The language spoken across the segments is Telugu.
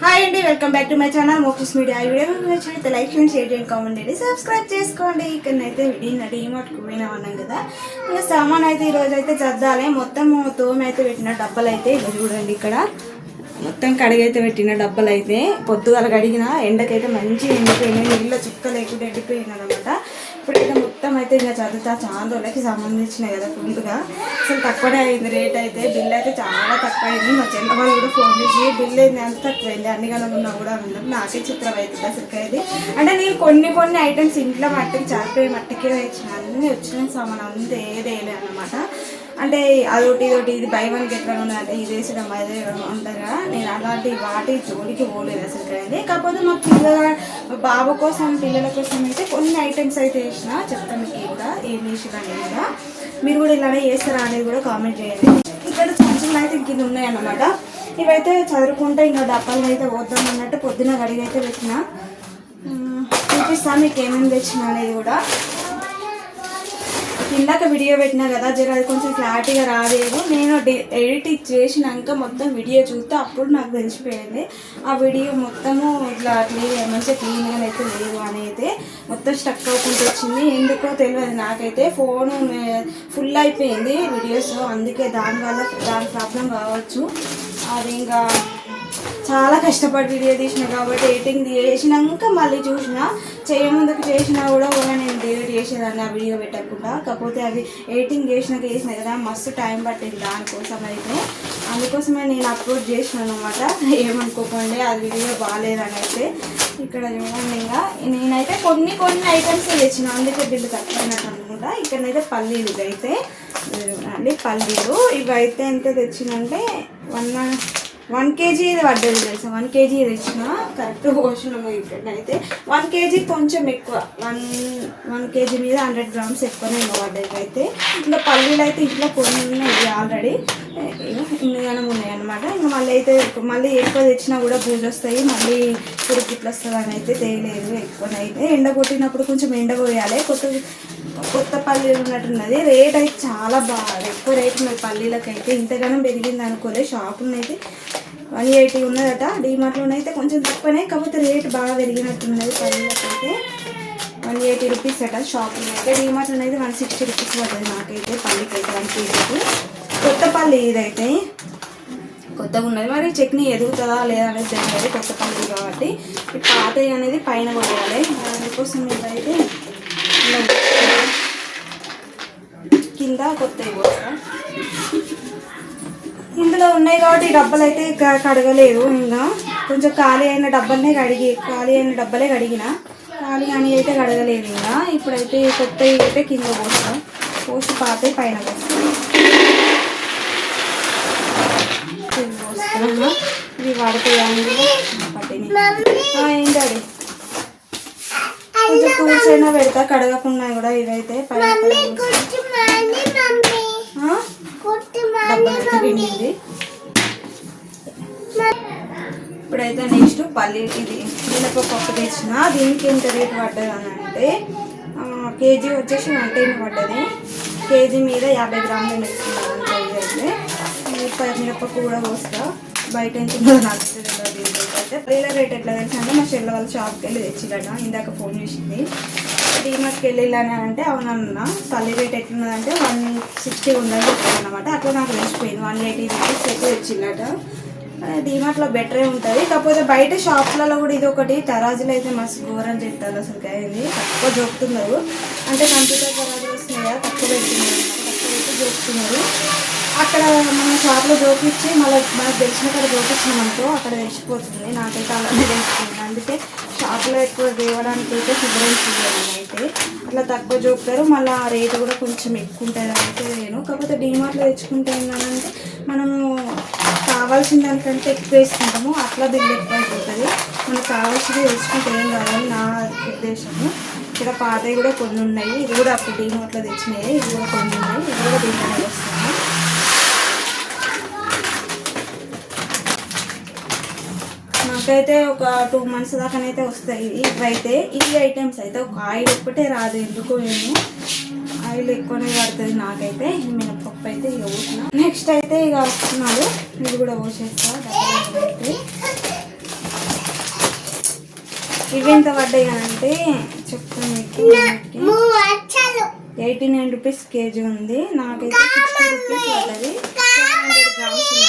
హాయ్ అండి welcome back to my channel Mokshas media ఈ వీడియో మీకు నచ్చినట్లయితే లైక్ చేయండి షేర్ చేయండి కామెంట్ చేయండి సబ్స్క్రైబ్ చేసుకోండి. ఇక్కడనైతే నిన్న డీమార్ట్కి పోయినా అన్నాం కదా. ఇంకా సామాన్ అయితే ఈరోజు అయితే చద్దాలి మొత్తం తోమ అయితే పెట్టిన డబ్బలు అయితే ఇది చూడండి ఇక్కడ. మొత్తం కడిగైతే పెట్టిన డబ్బలు అయితే. పొద్దుగాల కడిగిన ఎండకైతే మంచి ఎండిపోయినాయి. నీళ్ళ చుక్క లేకుండా ఎండిపోయింది అనమాట అయితే ఇంకా చదువుతా చాలా రోజులకి సంబంధించినాయి కదా ఫుల్గా. అసలు తక్కువనే అయింది రేట్ అయితే. బిల్ అయితే చాలా తక్కువ అయింది మా చెల్ల వాళ్ళు కూడా ఫోన్ చేసి బిల్ అయింది అంత తక్కువైంది. అన్ని గణం ఉన్నా కూడా అన్నారు నాకే చిత్రం అవుతుంది అసలుకి అయితే అంటే నేను కొన్ని కొన్ని ఐటమ్స్ ఇంట్లో మట్టికి చాలిపోయి మట్టికి వచ్చిన అన్నీ వచ్చిన సామాన్ అంతే ఏదేలే అంటే అదొకటి ఇదొకటి ఇది బై వన్ గెట్ వన్ అంటే ఇది వేసడం అదే ఉంటుంది కదా నేను అలాంటి వాటి జోలికి పోలేదు అసలు కానీ. కాకపోతే మా పిల్లల బాబు కోసం పిల్లల కోసం అయితే కొన్ని ఐటమ్స్ అయితే వేసిన చెప్తాను మీకు కూడా ఏం వేసిన అనేది కూడా. మీరు కూడా ఇలానే చేస్తారా అనేది కూడా కామెంట్ చేయండి. ఇక్కడ కొంచెం అయితే ఇంక ఇది ఉన్నాయన్నమాట. ఇవైతే చదువుకుంటే ఇంకా డబ్బాలు అయితే పోద్దాం అన్నట్టు పొద్దున గడిగైతే అయితే పెట్టిన. చూపిస్తాను మీకు ఏమేమి తెచ్చిన అనేది కూడా. ఇందాక వీడియో పెట్టినా కదా జర అది కొంచెం క్లారిటీగా రాలేదు నేను ఎడిట్ చేసినాక మొత్తం వీడియో చూస్తే అప్పుడు నాకు తెలిసిపోయింది. ఆ వీడియో మొత్తము ఇట్లా క్లీన్ మంచిగా క్లీన్గా అయితే లేదు అని అయితే మొత్తం స్టక్ అవుకుంటూ వచ్చింది. ఎందుకో తెలియదు నాకైతే. ఫోన్ ఫుల్ అయిపోయింది వీడియోస్ అందుకే దానివల్ల దాని ప్రాబ్లం కావచ్చు. అది ఇంకా చాలా కష్టపడి వీడియో తీసిన కాబట్టి ఎడిటింగ్ చేసినాక మళ్ళీ చూసిన చేయముందుకు చేసినా కూడా కూడా నేను డిలీట్ చేసేదాన్ని ఆ వీడియో పెట్టకుండా. కాకపోతే అది ఎడిటింగ్ చేసినాక చేసిన కదా మస్తు టైం పట్టింది దానికోసం అయితే. అందుకోసమే నేను అప్లోడ్ చేసినాను అనమాట ఏమనుకోకండి అది వీడియో బాగాలేదని అయితే ఇక్కడ చూడండి ఇంకా. నేనైతే కొన్ని కొన్ని ఐటమ్స్ తెచ్చిన అందుకే బిల్లు తక్కువైనట్టు అనుకుంటా. ఇక్కడనైతే పల్లీలు ఇదైతే అయితే చూడండి పల్లీలు. ఇవైతే ఎంత తెచ్చినంటే వన్ వన్ కేజీ ఇది పడ్డది తెలుసా? వన్ కేజీ తెచ్చిన. కరెక్ట్ పోషణము అయితే వన్ కేజీ కొంచెం ఎక్కువ. వన్ వన్ కేజీ మీద హండ్రెడ్ గ్రామ్స్ ఎక్కువనే ఇంకా పడ్డది అయితే ఇంకా పల్లీలు అయితే ఇంట్లో కొన్ని ఉన్నాయి ఆల్రెడీ ఇన్నిగానే ఉన్నాయి అనమాట ఇంకా మళ్ళీ అయితే మళ్ళీ ఎక్కువ తెచ్చినా కూడా పూజ వస్తాయి. మళ్ళీ పురుగు ఇట్లా వస్తుంది అని అయితే తేయలేదు ఎక్కువనైతే. ఎండ కొట్టినప్పుడు కొంచెం ఎండ పోయాలి కొత్త కొత్త పల్లీలు ఉన్నట్టున్నది. రేట్ అయితే చాలా బాగా ఎక్కువ రేట్ ఉన్నది పల్లీలకైతే. ఇంతగానో పెరిగింది అనుకోలేదు షాపులనైతే వన్ ఎయిటీ ఉన్నదట. డీమార్ట్లోనైతే కొంచెం తక్కువనే కాకపోతే రేట్ బాగా పెరిగినట్టున్నది పల్లీలకైతే. వన్ ఎయిటీ రూపీస్ అట షాపులో అయితే డీమార్ట్లో అయితే వన్ సిక్స్టీ రూపీస్ పడుతుంది నాకైతే పల్లీకి అయితే వన్ కేజీకి కొత్త పల్లి ఇదైతే కొత్తగా ఉన్నది. మరి చట్నీ ఎదుగుతుందా లేదా అనేది తెలియదు. కొత్త పల్లి కాబట్టి. ఈ పాత అనేది పైన కొట్టాలి దానికోసం ఇదైతే ఇలా కొత్తవి పోస్తా ఇందులో ఉన్నాయి కాబట్టి ఈ డబ్బలు అయితే కడగలేదు. ఇంకా కొంచెం ఖాళీ అయిన డబ్బలనే కడిగి ఖాళీ అయిన డబ్బలే కడిగిన. ఖాళీ అని అయితే కడగలేదు ఇంకా. ఇప్పుడైతే కొత్తవి అయితే కింద పోస్తా. పోసి పాత పైన పోస్తా. కింద పోస్తున్నా ఇవి వాడతాయి అందులో పట్టినాయి ఏంటది కొంచెం టూల్స్ అయినా పెడతా కడగకుండా కూడా ఇవైతే పిండింది ఇప్పుడైతే నెక్స్ట్ పల్లి ఇది మినపప్పు తెచ్చిన. దీనికి ఎంత రేట్ పడ్డది అని అంటే కేజీ వచ్చేసి వన్ టెన్ పడ్డది. కేజీ మీద యాభై గ్రాములు మిరప మినపప్పు కూడా పోస్తా. బయట ఎంత అయితే రేట్ ఎట్లా తెలుసు అంటే మా చెల్లె వాళ్ళ షాప్కి వెళ్ళి తెచ్చిడట ఇందాక ఫోన్ చేసింది. డీమార్ట్కి వెళ్ళిలానే అంటే అవునన్నా తల్లి రేట్ ఎట్లున్నదంటే వన్ సిక్స్టీ ఉందని చెప్పాను అనమాట అట్లా నాకు తెలిసిపోయింది. వన్ ఎయిటీ రూపీస్ అయితే తెచ్చిందట డీమార్ట్లో బెటరే ఉంటుంది. కాకపోతే బయట షాప్లలో కూడా ఇది ఒకటి. తరాజులు అయితే మస్తు ఘోరం చెప్తారు అసలు అయింది తక్కువ జోపుతున్నారు అంటే కంప్యూటర్ తరాజులు వస్తున్నాయి? కదా తక్కువ పెడుతున్నారు. తక్కువ పెట్టి జోపుతున్నారు అక్కడ మన షాప్లో జోకిచ్చి మళ్ళీ మనకు తెలిసిన కాడ జోకిచ్చినాం అనుకో అక్కడ తెలిసిపోతుంది. నాకైతే అలానే తెలిసిపోయింది. అందుకే షాప్లో ఎక్కువ దేవడానికి అయితే శుభ్రం అయితే అట్లా తక్కువ చూపుతారు మళ్ళీ ఆ రేటు కూడా కొంచెం ఎక్కువ ఉంటుంది అయితే నేను. కాకపోతే డీమార్ట్లో తెచ్చుకుంటే ఏంటంటే మనము కావాల్సిన దానికంటే ఎక్కువ వేసుకుంటాము. అట్లా బిల్ ఎక్కువ అయిపోతుంది. మనకు కావాల్సింది తెచ్చుకుంటే ఏం కావాలి నా ఉద్దేశము. ఇక్కడ పాతవి కూడా కొన్ని ఉన్నాయి. ఇది కూడా అప్పుడు డీమార్ట్లో తెచ్చినాయి. ఇది కూడా కొన్ని ఉన్నాయి. ఇది కూడా దీంట్లోనే వస్తుంది నాకైతే ఒక టూ మంత్స్ దాకానైతే వస్తాయి. ఇవైతే ఈ ఐటమ్స్ అయితే ఒక ఆయిల్ ఒక్కటే రాదు ఎందుకో ఏమో. ఆయిల్ ఎక్కువనే పడుతుంది నాకైతే. మినపప్పు అయితే ఇక పోసిన. నెక్స్ట్ అయితే ఇక వస్తున్నాడు. ఇది కూడా పోసేస్తా. డబ్బులు అయితే. ఇవి ఎంత పడ్డాయి అంటే చెప్తాను మీకు ఎయిటీ నైన్ రూపీస్ కేజీ ఉంది. నాకైతే సిక్స్టీ రూపీస్ పడ్డది. Seven hundred grams.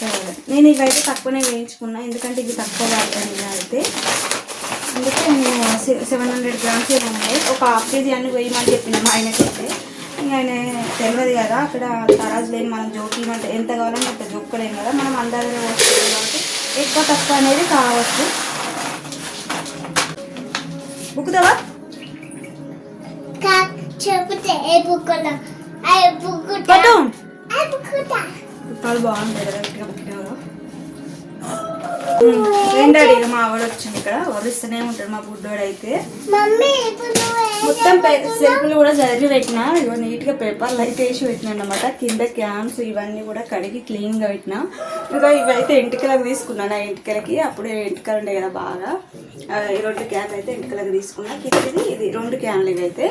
సరే. నేను ఇవైతే తక్కువనే వేయించుకున్నా ఎందుకంటే ఇవి తక్కువ పడతాయి ఇలా అయితే. అందుకే నేను సెవెన్ హండ్రెడ్ గ్రామ్స్ ఉన్నాయి. ఒక హాఫ్ కేజీ అన్ని వేయమని చెప్పిన మా ఆయనకైతే. ఇంకా ఆయన తెలియదు కదా అక్కడ తరాజు లేని మనం జోకిమంటే ఎంత కావాలంటే అంత జోక్కలేము కదా. మనం అందరి వస్తుంది కాబట్టి ఎక్కువ తక్కువ అనేది కావచ్చు. బుక్కుతావా? చెబితే ఏ బుక్కులో? ఏ బుక్కు బాగుంటాయి కదా గట్టిగా పుట్టినవారు ఏంటాడు ఇక మా ఆవిడ వచ్చింది ఇక్కడ. వరిస్తూనే ఉంటాడు మా బుడ్డోడు అయితే మొత్తం సెల్ఫ్లు కూడా జరిగి పెట్టిన ఇగో నీట్గా పేపర్లు అయితే వేసి పెట్టిన అనమాట కింద క్యాన్స్ ఇవన్నీ కూడా కడిగి క్లీన్గా పెట్టిన. ఇంకా ఇవైతే ఎంటికలకు తీసుకున్నాను ఆ ఎంటికలకి అప్పుడే ఎంటికలు ఉండే కదా బాగా. రెండు క్యాన్లు అయితే ఎంటికలకు తీసుకున్నా. కిందది ఇది రెండు క్యాన్లు ఇవైతే.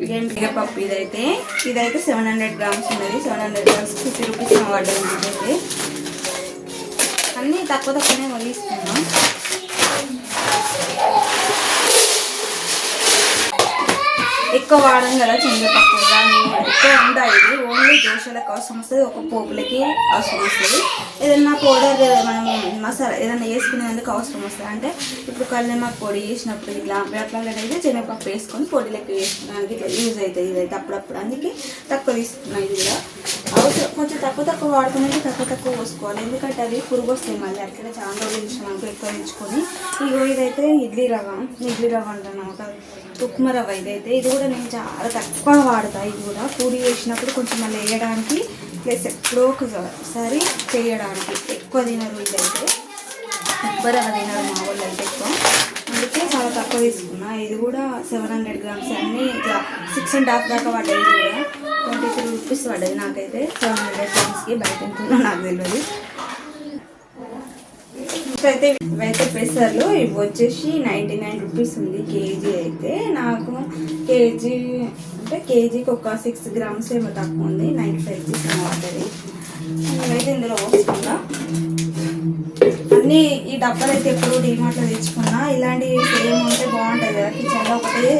పప్పు ఇదైతే. ఇదైతే సెవెన్ హండ్రెడ్ గ్రామ్స్ ఉన్నది. Seven hundred grams fifty rupees పడ్డది ఇదైతే. అన్నీ తక్కువ తక్కువనే వదిలిస్తున్నాం ఎక్కువ వాడడం కదా శనగపప్పు కానీ ఎక్కువ ఉంటాయి ఇది? ఓన్లీ దోశల కోసం వస్తుంది ఒక పోపులకి అవసరం వస్తుంది. ఏదన్నా పౌడర్ మనం మసాలా ఏదైనా వేసుకునేందుకు అవసరం వస్తుంది? అంటే ఇప్పుడు కళ్ళెమ్మ పొడి వేసినప్పుడు ఇట్లా అట్లా అయితే శనగపప్పు వేసుకొని పొడిలోకి వేసుకోవడానికి ఇట్లా యూజ్ అవుతుంది ఇదైతే అప్పుడప్పుడు. అందుకే తక్కువ తీసుకున్నాయి ఇది కూడా. అవసరం కొంచెం తక్కువ తక్కువ వాడుకునేది తక్కువ తక్కువ పోసుకోవాలి. ఎందుకంటే అది పురుగు వస్తాయి మళ్ళీ అట్లనే చాలా రోజులు ఇచ్చినాము ఎక్కువ తెచ్చుకొని ఇగో ఇదైతే ఇడ్లీ రవ్వ ఇడ్లీ రవ్వ అంటున్నాం ఒక ఉప్మా రవ్వ ఇదైతే. ఇది కూడా నేను చాలా తక్కువ వాడతా ఇది కూడా. పూరి వేసినప్పుడు కొంచెం మళ్ళీ వేయడానికి ప్లస్ ఎప్పుడో ఒకసారి చేయడానికి ఎక్కువ తినరు ఇదైతే ఎక్కువ రవ్వ తినరు మా వాళ్ళు అయితే ఎక్కువ. అందుకే చాలా తక్కువ తీసుకున్నా. ఇది కూడా సెవెన్ హండ్రెడ్ గ్రామ్స్ అన్నీ ఇట్లా సిక్స్ అండ్ హాఫ్ దాకా పడ్డాయి కూడా. ట్వంటీ త్రీ రూపీస్ పడ్డది నాకైతే సెవెన్ హండ్రెడ్ గ్రామ్స్కి బయట ఎంతుందో నాకు తెలియదు. అయితే ఇవైతే పెసర్లు ఇవి వచ్చేసి నైంటీ నైన్ రూపీస్ ఉంది కేజీ అయితే. నాకు కేజీ అంటే కేజీకి ఒక సిక్స్ గ్రామ్స్ ఏమో తక్కువ ఉంది. నైంటీ ఫైవ్ రూపీస్ ఏమో పడుతుంది ఇవైతే ఇందులో పోసుకుంటా అన్నీ ఈ డబ్బాలు అయితే ఎప్పుడు డిమార్ట్లో తెచ్చుకున్నా. ఇలాంటివి సేమ్ ఉంటే బాగుంటుంది కదా. కిచెన్లో ఒకటే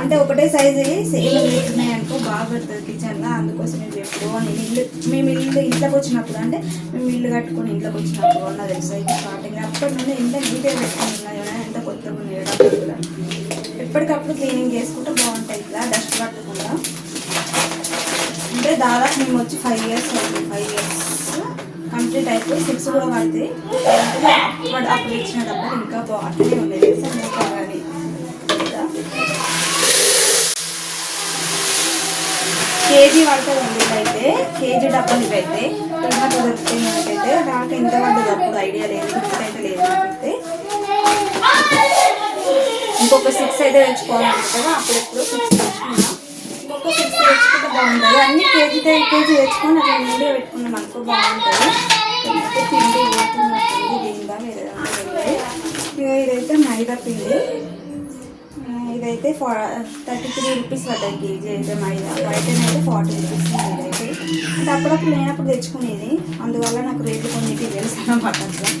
అంటే ఒకటే సైజు సేమ్ ఉన్నాయి అనుకో బాగా పెడుతుంది కిచెన్లో అందుకోసం మేము ఎప్పుడు నేను ఇల్లు మేము ఇల్లు ఇంట్లోకి వచ్చినప్పుడు అంటే మేము ఇల్లు కట్టుకొని ఇంట్లోకి వచ్చినప్పుడు ఉన్న తెలుసు? స్టార్టింగ్ అప్పటి నుండి ఎంత నీట్గా పెట్టుకుంటున్నాయి ఎంత కొత్తగా ఉన్నాయి కూడా ఎప్పటికప్పుడు క్లీనింగ్ చేసుకుంటే బాగుంటాయి ఇట్లా డస్ట్ పట్టకుండా. అంటే దాదాపు మేము వచ్చి ఫైవ్ ఇయర్స్ అవుతుంది. ఫైవ్ ఇయర్స్ కంప్లీట్ అయిపోయి సిక్స్ కూడా పడతాయి అప్పుడు అప్పుడు ఇచ్చిన డబ్బులు ఇంకా బాగుంటుంది ఉండేది సార్ ఇంకా కానీ కేజీ పడుతుంది ఇదైతే కేజీ డబ్బులు ఇవైతే. ఇంకా దొరుకుతాయి మనకైతే నాకు ఎంత పడ్డది అప్పుడు ఐడియా లేదు. ఇప్పుడైతే లేదు నాకైతే ఇంకొక సిక్స్ అయితే తెచ్చుకోవాలి కదా అప్పుడెప్పుడు సిక్స్ తెచ్చుకున్నాం ఇంకొక సిక్స్ తెచ్చుకుంటే బాగుంటుంది అన్ని కేజీ కేజీ తెచ్చుకొని అట్లా నీట్గా పెట్టుకున్నాం అనుకో బాగుంటుంది పిండి పోతున్నట్టుంది దీనిగా ఏదైనా ఇదైతే మైదా పిండి ఇదైతే ఫా థర్టీ త్రీ రూపీస్ పడ్డాయి కేజీ అయితే మైదా బయట అయితే ఫార్టీ రూపీస్ ఇదైతే అంటే అప్పుడప్పుడు లేనప్పుడు తెచ్చుకునేది అందువల్ల నాకు రేట్లు కొన్ని తెలుసు అనమాట అట్లా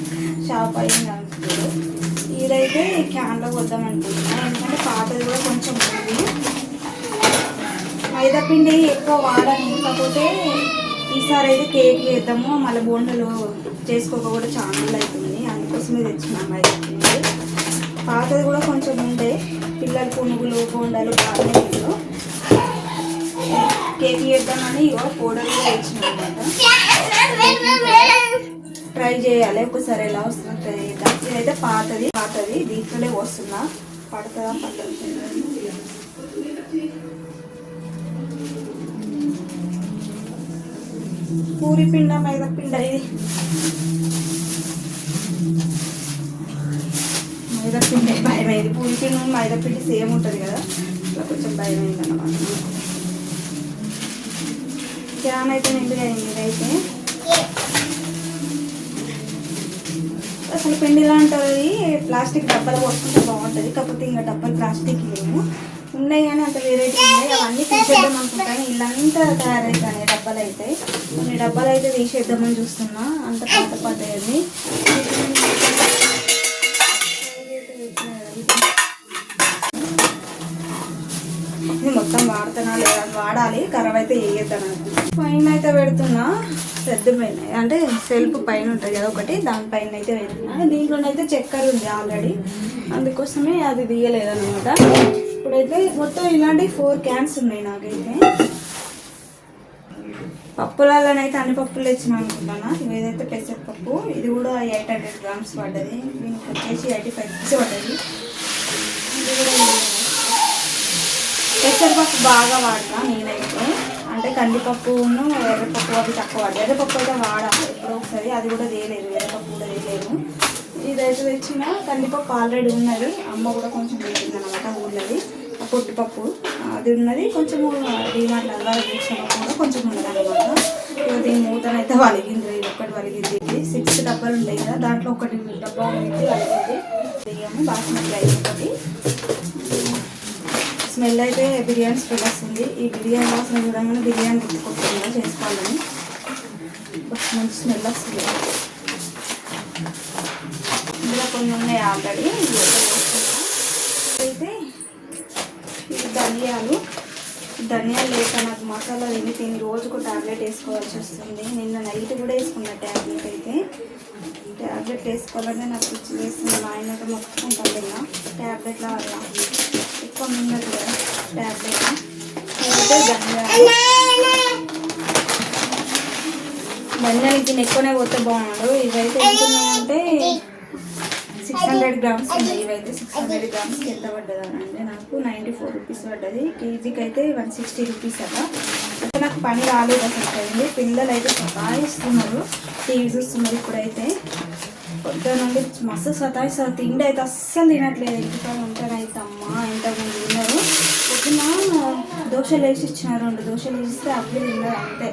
షాప్ అయింది అనుకుంటారు ఇదైతే క్యాన్లో వద్దాం అనుకుంటున్నాను ఎందుకంటే పాతది కూడా కొంచెం ఉంది మైదా పిండి ఎక్కువ వాడను. కాకపోతే ఈసారి అయితే కేక్ వేద్దాము. మళ్ళీ బోండలు చేసుకోక కూడా చాలా అవుతుంది. అందుకోసమే తెచ్చుకున్నాను మైదా పిండి. పాతది కూడా కొంచెం ఉండే. పిల్లలు పునుగులు బోండాలు బాగానే తిన్నారు కేక్ చేద్దామని ఇగో పౌడర్ కూడా అనమాట ట్రై చేయాలి. ఒకసారి ఎలా వస్తుందో ట్రై చేద్దాం ఇదైతే పాతది పాతది. దీంట్లోనే వస్తున్నా పడుతుందా పడుతుంది పూరి పిండ మైదా పిండ ఇది. మైదా పిండి భయం అయింది. పూరి పిండి మైదా పిండి సేమ్ ఉంటుంది కదా. ఇట్లా కొంచెం భయం అయింది అన్నమాట. క్యాన్ అయితే నిండుగా అయింది ఇదైతే. అసలు పిండి ఇలా ఉంటుంది ప్లాస్టిక్ డబ్బాలు పోసుకుంటే బాగుంటుంది. కాకపోతే ఇంకా డబ్బాలు ప్లాస్టిక్ లేవు. ఉన్నాయి కానీ అంత వెరైటీ ఉన్నాయి. అవన్నీ తీసేద్దాం అనుకుంటాను. ఇల్లంతా తయారవుతాయి డబ్బాలు అయితే కొన్ని డబ్బాలు అయితే తీసేద్దామని చూస్తున్నా. అంత పాత పాత అది మొత్తం వాడుతున్నా లేదా వాడాలి. ఖరాబ్ అయితే వేయద్దాను పైన అయితే పెడుతున్నా. పెద్ద అంటే సెల్ఫ్ పైన ఉంటుంది కదా ఒకటి దానిపైన అయితే పెడుతున్నా దీంట్లోనైతే చక్కెర ఉంది ఆల్రెడీ. అందుకోసమే అది తీయలేదన్నమాట. ఇప్పుడైతే మొత్తం ఇలాంటి ఫోర్ క్యాన్స్ ఉన్నాయి నాకైతే. పప్పులలోనైతే అన్ని పప్పులు తెచ్చిన అనుకుంటున్నా ఏదైతే పెసరపప్పు ఇది కూడా ఎయిట్ హండ్రెడ్ గ్రామ్స్ పడ్డది. దీనికి వచ్చేసి ఎయిటీ ఫైవ్ రూపీస్ పడ్డది. ఇది కూడా పెసరపప్పు బాగా వాడతా నేనైతే. అంటే కందిపప్పును ఎర్రపప్పు అవి తక్కువ ఎర్రపప్పు అయితే వాడాలి. ఎప్పుడో ఒకసారి అది కూడా తేలేదు. ఎర్రపప్పు కూడా తేలేదు. ఇదైతే తెచ్చిన కందిపప్పు ఆల్రెడీ ఉన్నది. అమ్మ కూడా కొంచెం పెట్టింది అనమాట ఊళ్ళది పొట్టుపప్పు. పొట్టిపప్పు అది ఉన్నది. కొంచెం డిమార్ట్ అలా కూడా కొంచెం ఉన్నది అనమాట ఇక దీని మూతనైతే వలిగింది. ఇది ఒకటి వలిగింది. ఇది సిక్స్ డబ్బాలు ఉంటాయి కదా. దాంట్లో ఒకటి డబ్బా ఉంది. వలిగింది. బాస్మతి రైస్ ఒకటి. స్మెల్ అయితే బిర్యానీ స్మెల్ వస్తుంది. ఈ బిర్యానీ వాసన చూడగానే బిర్యానీ గుర్తుకొస్తుందా చేసుకోవాలని మంచి స్మెల్ వస్తుంది. ఇందులో కొన్ని ఉన్నాయి ఆల్రెడీ. అయితే ఇది ధనియాలు. ధనియాలు లేక నాకు మసాలా తిని తిని రోజుకు టాబ్లెట్ వేసుకోవాల్సి వస్తుంది. నిన్న నైట్ కూడా వేసుకున్న టాబ్లెట్ అయితే. టాబ్లెట్ వేసుకోవాలంటే నాకు పిచ్చి వేస్తుంది మా ఆయన అయితే మొక్కుకుంటాను తిన్నా టాబ్లెట్ల వల్ల ఎక్కువ మింగదు కదా టాబ్లెట్ అయితే దీన్ని ఎక్కువనే పోతే బాగున్నాడు ఇవైతే ఎంత ఉన్నాయంటే సిక్స్ హండ్రెడ్ గ్రామ్స్ ఉన్నాయి ఇవైతే సిక్స్ హండ్రెడ్ గ్రామ్స్కి ఎంత పడ్డది అంటే నాకు నైంటీ ఫోర్ రూపీస్ పడ్డది. కేజీకి అయితే వన్ సిక్స్టీ రూపీస్ అలా అయితే నాకు పని రాలేదు అసలు. అయింది పిల్లలు అయితే సతాయిస్తున్నారు. టీవీ చూస్తున్నారు ఇప్పుడైతే. పొద్దున నుండి మస్తు సతాయిస్తారు. తిండి అయితే అస్సలు తినట్లేదు. ఇంటికాడ ఉంటానైతే అమ్మ ఇంతకుముందు తిన్నారు. పొద్దున దోశలు వేసి ఇచ్చినారు రెండు దోశలు వేసిస్తే అప్పుడు తిన్నారు అంతే.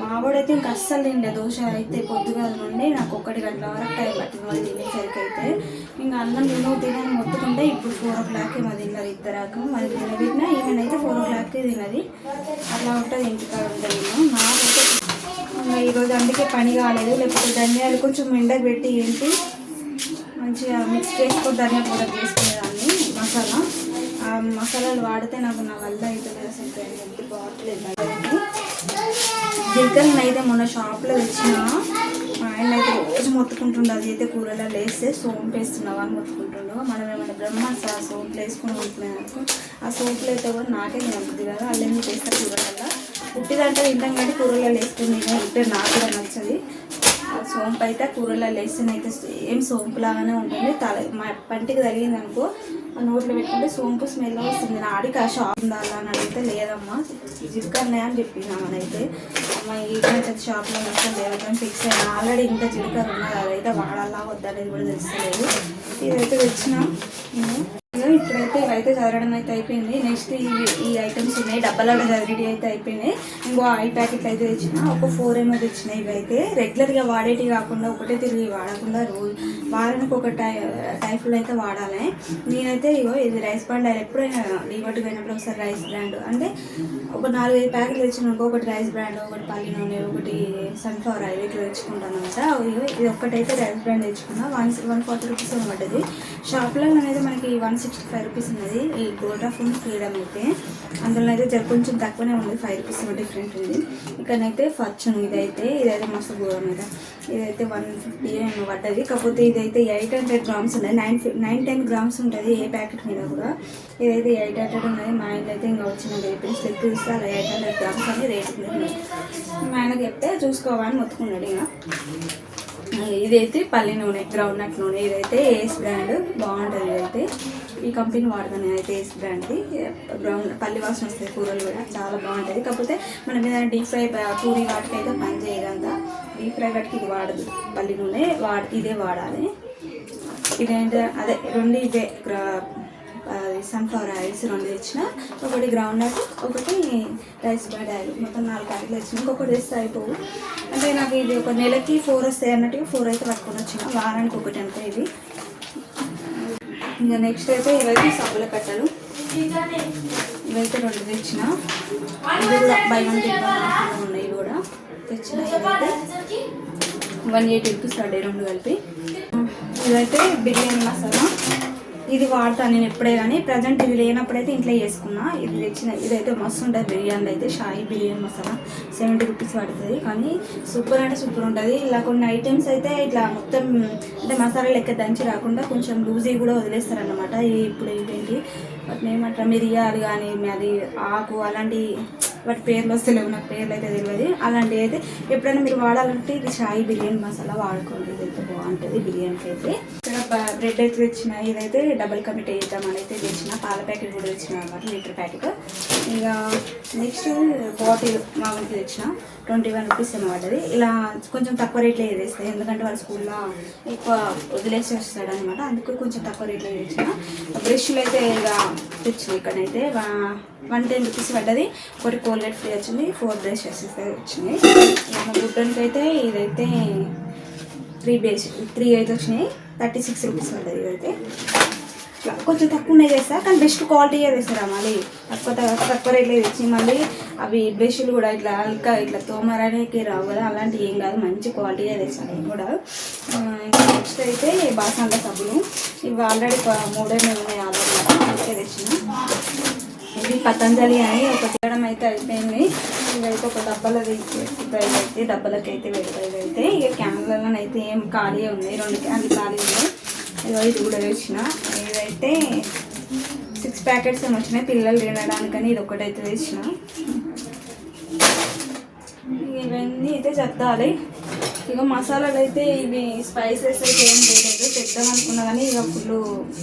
మావాడైతే ఇంకా అస్సలు తిండే దోశ అయితే పొద్దుగాల నుండి. నాకు ఒకటి గంటల వరకు టైం పట్టింది వాళ్ళు తినేసరికి అయితే. ఇంకా అన్నం తినవు తినని మొత్తుకుంటే ఇప్పుడు ఫోర్ ఓ క్లాక్కి మా తిన్నారు ఇద్దరాక మరి తినబెట్టినా ఈమెనైతే ఫోర్ ఓ క్లాక్కి తినది అట్లా ఉంటుంది ఇంటికాడ ఉంటుంది నాకైతే ఈరోజు అందుకే పని కాలేదు. లేకపోతే ధనియాలు కొంచెం ఎండకు పెట్టి ఏంటి మంచిగా మిక్స్ చేసుకొని ధనియా పౌడర్ చేసుకునేదాన్ని మసాలా. ఆ మసాలాలు వాడితే నాకు నా వల్ల అవుతుంది అసలు ఎంత బాగట్లేదు జీలకర్రని అయితే మొన్న షాప్లో తెచ్చిన మా ఆయన అయితే రోజు మొత్తుకుంటుండే అది అయితే కూరలో వేస్తే సోంపు వేస్తున్నావు అని మొత్తుకుంటుండో. మనం ఏమైనా బ్రహ్మాస్ ఆ సోంపులు వేసుకొని ఉంటున్నాయి అనుకో ఆ సోంపులు అయితే కూడా నాకే నచ్చుతుంది కదా వాళ్ళు ఎందుకు చేస్తారు కూరలలో పుట్టిదంటే తింటాం కానీ కూరలలో వేసుకుని తింటే నాకు కూడా నచ్చది. ఆ సోంపు అయితే కూరలలో వేస్తేనైతే ఏం సోంపు లాగానే ఉంటుంది. తల మా పంటికి తగిలింది అనుకో ఆ నోట్లో పెట్టుకుంటే సోంపు స్మెల్ వస్తుంది. నా ఆడికి ఆ షాప్ ఉందా అని అడిగితే లేదమ్మా జిడ్కన్నే అని చెప్పింది అయితే అమ్మ ఈ షాప్లో మొత్తం లేదని ఫిక్స్ అయ్యాను ఆల్రెడీ ఇంత జిడ్కర్ ఉన్నది అదైతే వాడాలా వద్దనేది కూడా తెలుస్తలేదు ఇదైతే తెచ్చినా నేను. ఇప్పుడైతే ఇవైతే చదవడం అయితే అయిపోయింది. నెక్స్ట్ ఇవి ఈ ఐటమ్స్ ఉన్నాయి. డబ్బాలో చదివి అయితే అయిపోయినాయి. ఇంకో ఐ ప్యాకెట్లు అయితే తెచ్చిన ఒక ఫోర్ ఏమో తెచ్చినాయి ఇవైతే. రెగ్యులర్గా వాడేటివి కాకుండా ఒకటే తిరిగి వాడకుండా రోజు వారానికి ఒక టై టైపులో అయితే వాడాలి. నేనైతే ఇగో ఇది రైస్ బ్రాండ్ అది ఎప్పుడైనా డిమార్ట్ పోయినప్పుడు ఒకసారి రైస్ బ్రాండ్. అంటే ఒక నాలుగైదు ప్యాకెట్లు తెచ్చిన ఒకటి రైస్ బ్రాండ్ ఒకటి పల్లి నూనె ఒకటి సన్ఫ్లవర్ ఆయిల్ ఇట్లా తెచ్చుకుంటాను అనమాట. ఇది ఒక్కటైతే రైస్ బ్రాండ్ తెచ్చుకున్నా. వన్ వన్ ఫార్టీ రూపీస్ పడ్డది షాప్లో అనేది మనకి వన్ సిక్స్టీ ఫైవ్ రూపీస్ ఉన్నది. ఈ గోల్డ్ ఆఫ్ ఫ్రీడమ్ అయితే. అందులో అయితే జర కొంచెం తక్కువనే ఉంది. ఫైవ్ రూపీస్ డిఫరెంట్ ఉంది. ఇక్కడనైతే ఫర్చూన్ ఇదైతే. ఇదైతే మస్తు ఘోరం మీద ఇదైతే వన్ ఫిఫ్టీ పడ్డది. కాకపోతే ఇదైతే ఎయిట్ హండ్రెడ్ గ్రామ్స్ ఉన్నాయి నైన్ నైన్ టెన్ గ్రామ్స్ ఉంటుంది ఏ ప్యాకెట్ మీద కూడా. ఇదైతే ఎయిట్ హండ్రెడ్ ఉన్నది. మా ఇంట్లో అయితే ఇంకా వచ్చిన రేపు స్లిప్ చూస్తే అలా ఎయిట్ హండ్రెడ్ గ్రామ్స్ అని రేట్ మా ఆయనకి చెప్తే చూసుకోవాలని మొత్తుకున్నాడు ఇంకా. ఇదైతే పల్లి నూనె గ్రౌండ్ నట్ నూనె. ఇదైతే ఏస్ బ్రాండ్ బాగుంటుంది ఇదైతే. ఈ కంపెనీ వాడతాను నేనైతే ఏస్ బ్రాండ్ది గ్రౌండ్ పల్లి వాసన వస్తాయి కూరలు కూడా చాలా బాగుంటుంది కాకపోతే మనం ఏదైనా డీప్ ఫ్రై పూరి వాటికి అయితే పని చేయదంతా డీప్ ఫ్రై వాటికి ఇది వాడదు. పల్లి నూనె వాడ ఇదే వాడాలి. ఇదేంటి? అదే రెండు ఇవే సన్ఫ్లవర్ ఆయిల్స్ రెండు తెచ్చిన. ఒకటి గ్రౌండ్ నట్ ఒకటి రైస్ బ్రాండ్ ఆయిల్ మొత్తం నాలుగు ప్యాకెట్లు తెచ్చిన. ఇంకొకటి తెస్తే అయిపోవు. అంటే నాకు ఇది ఒక నెలకి ఫోర్ వస్తాయి అన్నట్టుగా ఫోర్ అయితే పట్టుకొని వచ్చిన. వారానికి ఒకటి అంతే ఇది. ఇంకా నెక్స్ట్ అయితే ఇవైతే సబ్బుల కట్టలు. ఇవైతే రెండు తెచ్చిన. ఇవి కూడా బై వన్ ఉన్నాయి ఇవి కూడా. తెచ్చిన ఇవైతే వన్ ఎయిటీ రూపీస్ పడ్డాయి రెండు కలిపి. ఇదైతే బిర్యానీ మసాలా. ఇది వాడతాను నేను ఎప్పుడే కానీ. ప్రజెంట్ ఇది లేనప్పుడైతే ఇంట్లో చేసుకున్నా. ఇది తెచ్చిన ఇదైతే మస్తు ఉంటుంది బిర్యానీ అయితే. షాయి బిర్యానీ మసాలా సెవెంటీ రూపీస్ పడుతుంది. కానీ సూపర్ అంటే సూపర్ ఉంటుంది. ఇలా కొన్ని ఐటమ్స్ అయితే ఇట్లా మొత్తం అంటే మసాలా లెక్క దంచి రాకుండా కొంచెం లూజీ కూడా వదిలేస్తారన్నమాట. ఇప్పుడు ఏంటి వాటిని ఏమంటారు? మిరియాలు కానీ అది ఆకు అలాంటి వాటి పేర్లు వస్తలేవు నాకు పేర్లు అయితే తెలియదు. అలాంటివి అయితే ఎప్పుడైనా మీరు వాడాలంటే ఇది షాయి బిర్యానీ మసాలా వాడుకోండి ఇదైతే బాగుంటుంది బిర్యానీకి అయితే. ఇక్కడ బ్రెడ్ అయితే తెచ్చిన ఇదైతే డబుల్ కమిట్ వేద్దామని అయితే తెచ్చిన పాల ప్యాకెట్ కూడా తెచ్చిన అనమాట లీటర్ ప్యాకెట్. ఇక నెక్స్ట్ బాటిల్ మామూలుగా తెచ్చిన ట్వంటీ వన్ రూపీస్ ఏమో పడ్డది ఇలా కొంచెం తక్కువ రేట్లో వేస్తాయి ఎందుకంటే వాళ్ళ స్కూల్లో ఎక్కువ వదిలేసి వస్తాడు అనమాట అందుకు కొంచెం తక్కువ రేట్లో తెచ్చిన. బ్రష్లు అయితే ఇక తెచ్చిన ఇక్కడైతే వన్ టెన్ రూపీస్ పడ్డది. ఒకటి కోల్గేట్ ఫ్రీ వచ్చింది ఫోర్ బ్రషెస్ అయితే వచ్చినాయి. మన అయితే ఇదైతే త్రీ బేస్ త్రీ అయితే వచ్చినాయి. థర్టీ సిక్స్ రూపీస్ పడ్డది ఇదైతే. ఇట్లా కొంచెం తక్కువనే చేస్తా కానీ బెస్ట్ క్వాలిటీగా తెస్తారా మళ్ళీ. తక్కువ తక్కువ రేట్లో తెచ్చి మళ్ళీ అవి బ్రష్లు కూడా ఇట్లా అల్కా ఇట్లా తోమరానికి రావు కదా అలాంటివి ఏం కాదు మంచి క్వాలిటీగా తెస్తాను నేను కూడా ఇంకా నెక్స్ట్ అయితే బాసంల సబ్బులు. ఇవి ఆల్రెడీ మూడే ఉన్నాయి ఆల్రెడీ అందుకే తెచ్చిన. ఇది పతంజలి అని ఒక తీయడం అయితే అయిపోయింది. ఇవైతే ఒక డబ్బాలో ప్రైజ్ అయితే డబ్బాలకి అయితే పెడతాయి అయితే ఇక క్యాన్లలో అయితే ఏం ఖాళీ ఉన్నాయి. రెండు క్యాన్లు ఖాళీ ఉన్నాయి. ఇదిగో ఇది కూడా వేసిన ఇదైతే సిక్స్ ప్యాకెట్స్ ఏమి వచ్చినాయి. పిల్లలు తినడానికని ఇది ఒకటైతే తెచ్చిన. ఇవన్నీ అయితే చెప్తాలి. ఇక మసాలాలు అయితే ఇవి స్పైసెస్ అయితే ఏం లేదు పెద్దాం అనుకున్నా కానీ ఇక ఫుల్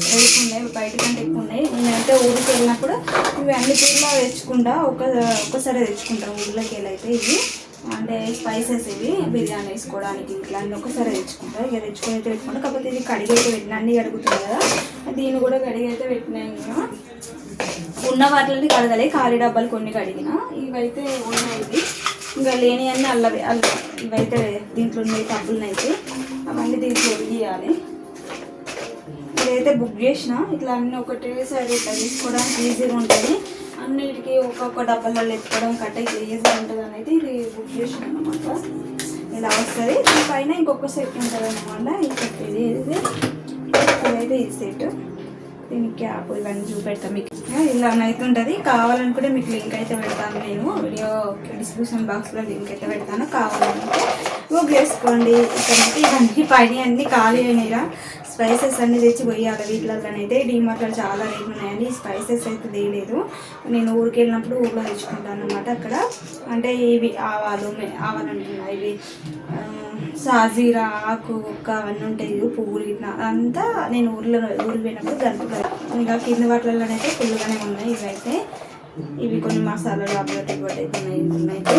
వేసుకున్నాయి బయట కంటే ఎక్కువ ఉన్నాయి. నేనైతే ఊరికి వెళ్ళినప్పుడు ఇవి అన్ని తీరులో తెచ్చుకుంటా ఒక ఒక్కసారి తెచ్చుకుంటా ఊళ్ళోకి వెళ్ళి అయితే ఇవి. అంటే స్పైసెస్ ఇవి బిర్యానీ వేసుకోవడానికి ఇట్లా ఒకసారి తెచ్చుకుంటా. ఇక తెచ్చుకొని అయితే పెట్టుకుంటా. కాకపోతే ఇది కడిగి అయితే పెట్టిన అన్ని కడుగుతుంది కదా. దీన్ని కూడా కడిగి అయితే పెట్టినాయి ఇంకా. ఉన్న వాటిని కడగలే ఖాళీ డబ్బాలు కొన్ని కడిగిన. ఇవైతే ఉన్నాయి ఇవి. ఇంకా లేని అన్ని అల్లవి అల్ల ఇవైతే దీంట్లో ఉన్నాయి టబ్బులను అయితే. అవన్నీ దీంట్లో తీయాలి ఇదైతే బుక్ చేసిన. ఇట్లా అన్ని ఒకటేసారి ఇట్లా తీసుకోవడానికి ఈజీగా ఉంటుంది. అన్నిటికీ ఒక్కొక్క డబ్బాలలో ఎత్తుకోవడం కట్ట ఇట్లా ఈజీగా ఉంటుంది అని అయితే ఇది బుక్ చేసిన అనమాట ఇలా వస్తుంది. పైన ఇంకొక సెట్ ఉంటుంది అనమాట ఈ సెట్ ఇది. ఇది ఇదైతే ఈ సెట్ దీనికి యాప్ ఇవన్నీ చూపెడతాం. మీకు ఇలా అయితే ఉంటుంది కావాలనుకుంటే మీకు లింక్ అయితే పెడతాను నేను. వీడియో డిస్క్రిప్షన్ బాక్స్లో లింక్ అయితే పెడతాను. కావాలనుకుంటే బుక్ చేసుకోండి ఇక్కడైతే ఇవన్నీ పైన అన్నీ ఖాళీ అయినాయిరా స్పైసెస్ అన్నీ తెచ్చి పోయాలి వీటిలోనైతే డీమార్ట్లో చాలా రేట్లు ఉన్నాయండి. స్పైసెస్ అయితే తీయలేదు నేను ఊరికి వెళ్ళినప్పుడు ఊర్లో తెచ్చుకుంటాను అనమాట అక్కడ. అంటే ఇవి ఆవాలు ఆవాలు అంటున్నాయి ఇవి. సాజీరా ఆకు ఒక్క అవన్నీ ఉంటాయి పువ్వులు ఇట్లా. అంతా నేను ఊర్లో ఊరికి పోయినప్పుడు గనుపుతాను ఇంకా కింద వాటిలోనైతే ఫుల్గానే ఉన్నాయి ఇవైతే. ఇవి కొన్ని మసాలాలు అబ్బటి ఇవ్వటైతే అయితే ఉన్నాయి ఇందులో అయితే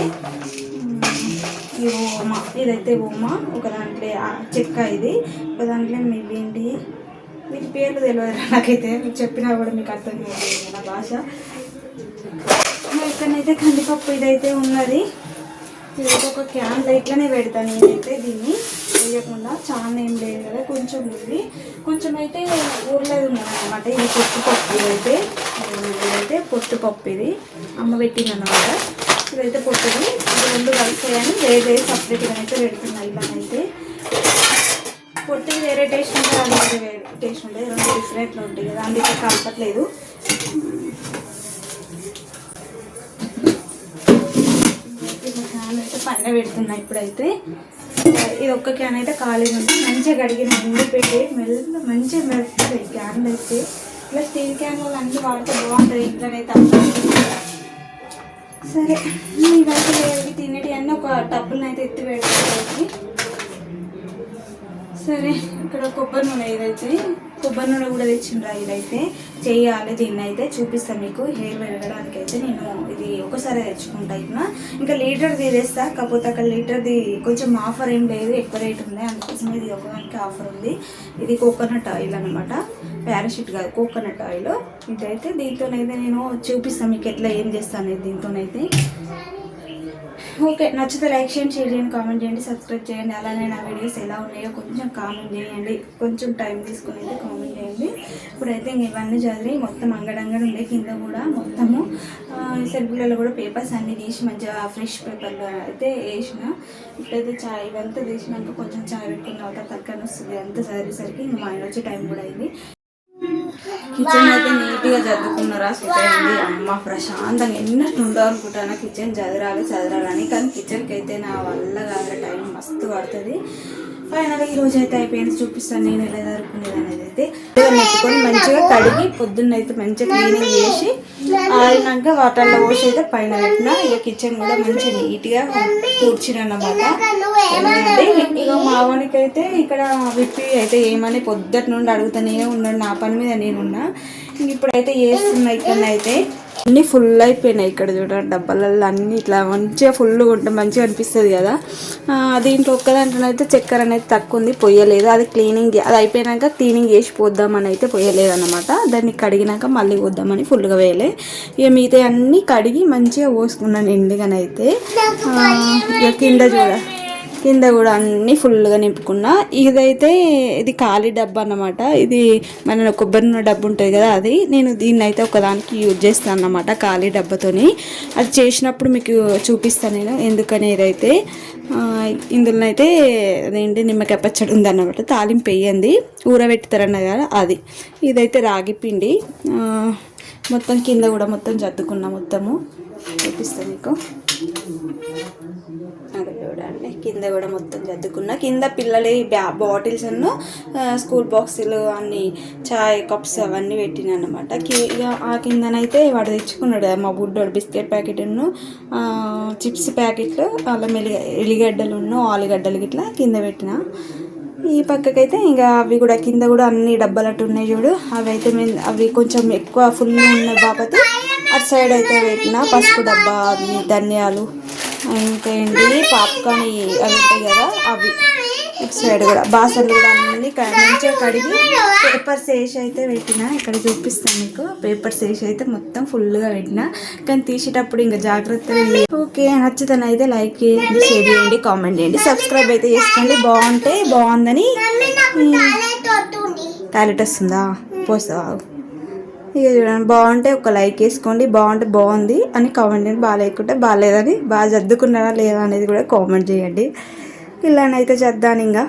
ఇది ఓమా. ఇదైతే ఓమా. ఒక దాంట్లో చెక్క ఇది. ఒక దాంట్లో మీ ఏంటి? వీటి పేర్లు తెలియదు నాకైతే. మీకు చెప్పినా కూడా మీకు అర్థం కాదు నా భాష. ఇక్కడనైతే కందిపప్పు ఇదైతే ఉన్నది. ఇదైతే ఒక క్యాన్ ఇట్లనే పెడతాను నేనైతే దీన్ని. వేయకుండా చాలా ఏం లేదు కదా కొంచెం ఉంది. కొంచెం అయితే ఊర్లేదు ఉన్నది అనమాట ఇది పొట్టుపప్పు పప్పు ఇదైతే. పొట్టుపప్పు పొట్టు ఇది. అమ్మ పెట్టింది అనమాట ఇదైతే పొట్టుది. ఇది రెండు కలిసాయని వేరే సపరేట్గా అయితే పెడుతున్నాయి ఇలానైతే పొట్టు వేరే టేస్ట్ ఉంటుంది అది వేరే వేరే టేస్ట్ ఉంటుంది. రెండు డిఫరెంట్లో ఉంటాయి కదా అందుకే కలపట్లేదు. ఇది క్యాన్ అయితే పైన పెడుతున్నా ఇప్పుడైతే. ఇది ఒక్క క్యాన్ అయితే ఖాళీ ఉంది. మంచిగా కడిగిన ముందు పెట్టి మెల్ల మంచిగా మెరుస్తుంది క్యాన్లు అయితే. ఇలా స్టీల్ క్యాన్లు అన్నీ వాడితే బాగుంటుంది. ఇంట్లోనైతే సరే. ఇవైతే లేవి తినేటి అన్నీ ఒక టబ్బులను అయితే ఎత్తి పెట్టుకోవాలి సరే. ఇక్కడ కొబ్బరి నూనె ఇదైతే. కొబ్బరి నూనె కూడా తెచ్చిండ్రా ఇదైతే. చేయాలి దీన్ని అయితే చూపిస్తాను మీకు. హెయిర్ పెరగడానికి అయితే నేను ఇది ఒకసారి తెచ్చుకుంటా ఇట్లా. ఇంకా లీటర్ది తెస్తా కాకపోతే అక్కడ లీటర్ది కొంచెం ఆఫర్ ఏం లేదు ఎక్కువ రేట్ ఉంది అందుకోసం ఇది ఒకదానికి ఆఫర్ ఉంది. ఇది కోకోనట్ ఆయిల్ అనమాట పారాషూట్ కాదు కోకోనట్ ఆయిల్. ఇదైతే దీంతోనైతే నేను చూపిస్తాను మీకు ఎట్లా ఏం చేస్తాను దీంతోనైతే. ఓకే నచ్చితే లైక్ చేయండి షేర్ చేయండి కామెంట్ చేయండి సబ్స్క్రైబ్ చేయండి. అలానే నా వీడియోస్ ఎలా ఉన్నాయో కొంచెం కామెంట్ చేయండి. కొంచెం టైం తీసుకుని అయితే కామెంట్ చేయండి. ఇప్పుడైతే ఇంక ఇవన్నీ చదివి మొత్తం అంగడంగా ఉండే. కింద కూడా మొత్తము సెల్ఫీలలో కూడా పేపర్స్ అన్నీ తీసి మంచిగా ఫ్రెష్ పేపర్లు అయితే వేసిన. ఇప్పుడైతే చాయ్ ఇవంతా తీసినాక కొంచెం చాయ్ పెట్టుకున్న తర్వాత తక్కువ వస్తుంది అంతా చదివేసరికి ఇంక మా ఆయన వచ్చే టైం కూడా అయింది. కిచెన్ అయితే నీట్గా చదువుకున్నారా సెట్ అయింది. అమ్మ ప్రశాంతంగా ఎన్నట్టు ఉండవు అనుకుంటాను కిచెన్ చదరాలి చదరాలని. కానీ కిచెన్కి అయితే నా వల్ల కాదు టైం మస్తు పడుతుంది. ఫైనల్గా ఈ రోజు అయితే అయిపోయింది. చూపిస్తాను నేను ఎలా జరుపుకునేది అనేది అయితే. నెట్టుకొని మంచిగా కడిగి పొద్దున్న అయితే మంచిగా క్లీనింగ్ చేసి ఆడినాక వాటర్లో పోసి అయితే పైన పెట్టిన ఇక కిచెన్ కూడా మంచిగా నీట్గా కూర్చుని అన్నమాట ఇక మావానికి అయితే ఇక్కడ విప్పి అయితే ఏమని పొద్దుట నుండి అడుగుతానే ఉన్నాడు. నా పని మీద నేనున్నా. ఇప్పుడైతే చేస్తున్నా ఇక్కడ అయితే అన్నీ ఫుల్ అయిపోయినాయి ఇక్కడ చూడండి డబ్బాలలో అన్నీ ఇట్లా మంచిగా ఫుల్గా ఉంటే మంచిగా అనిపిస్తుంది కదా. దీంట్లో ఒక్క అయితే చక్కెర అనేది తక్కువ ఉంది పొయ్యలేదు. అది క్లీనింగ్ అది అయిపోయినాక క్లీనింగ్ చేసి పోద్దామని అయితే పొయ్యలేదు అనమాట దాన్ని కడిగినాక మళ్ళీ పోద్దామని ఫుల్గా వేయలే ఇక మిగతా అన్నీ కడిగి మంచిగా పోసుకున్నాను ఎండుగానైతే. ఇక కింద చూడ. కింద కూడా అన్నీ ఫుల్గా నింపుకున్నా. ఇదైతే ఇది ఖాళీ డబ్బా అన్నమాట. ఇది మన కొబ్బరి నూనె డబ్బు ఉంటుంది కదా అది. నేను దీన్ని అయితే ఒకదానికి యూజ్ చేస్తాను అన్నమాట ఖాళీ డబ్బాతోని. అది చేసినప్పుడు మీకు చూపిస్తాను నేను ఎందుకని ఇదైతే ఇందులో అయితే అదేంటి నిమ్మకాయ పచ్చడి ఉందన్నమాట. తాలింపు వేయండి. ఊరబెట్టుతారన్న కదా అది. ఇదైతే రాగి పిండి. మొత్తం కింద కూడా మొత్తం చద్దుకున్నా మొత్తము. చూపిస్తాను మీకు. అదే చూడండి. కింద కూడా మొత్తం జద్దుకున్న కింద పిల్లలు బ్యా బాటిల్స్ అನ್ನು స్కూల్ బాక్సులు అన్ని చాయ్ కప్స్ అవన్నీ పెట్టిన అనమాట ఇక ఆ కిందనైతే వాడు తెచ్చుకున్నాడు. మా బుడ్డోడు బిస్కెట్ ప్యాకెట్ను చిప్స్ ప్యాకెట్లు అల్లం ఎల్లి ఎల్లిగడ్డలు ఆలుగడ్డలు గిట్లా కింద పెట్టిన. ఈ పక్కకైతే ఇంకా అవి కూడా కింద కూడా అన్ని డబ్బాలట్టు ఉన్నాయి చూడు. అవి అయితే మేము అవి కొంచెం ఎక్కువ ఫుల్ ఉన్నాయి బాపతి. అటు సైడ్ అయితే పెట్టిన పసుపు డబ్బా అవి ధనియాలు ఇంకా ఏంటి పాప్కార్న్ అవి ఉంటాయి కదా అవి. ఇటు సైడ్ కూడా. బాసన్లు కూడా అన్ని మంచిగా కడిగి పేపర్స్ వేసి అయితే పెట్టిన ఇక్కడ చూపిస్తాను మీకు. పేపర్స్ వేసి అయితే మొత్తం ఫుల్గా పెట్టిన. కానీ తీసేటప్పుడు ఇంకా జాగ్రత్తగా ఓకే నచ్చుతాను అయితే లైక్ చేయండి షేర్ చేయండి కామెంట్ చేయండి. సబ్స్క్రైబ్ అయితే చేసుకోండి. బాగుంటే బాగుందని. టాయిలెట్ వస్తుందా. పోస్తావా ఇక చూడండి బాగుంటే ఒక లైక్ వేసుకోండి. బాగుంటే బాగుంది అని కామెంట్ చేయండి. బాగాలేకుంటే బాగాలేదని బాగా చదువుకున్నారా లేదా అనేది కూడా కామెంట్ చేయండి. ఇలానైతే చేద్దాను ఇంకా.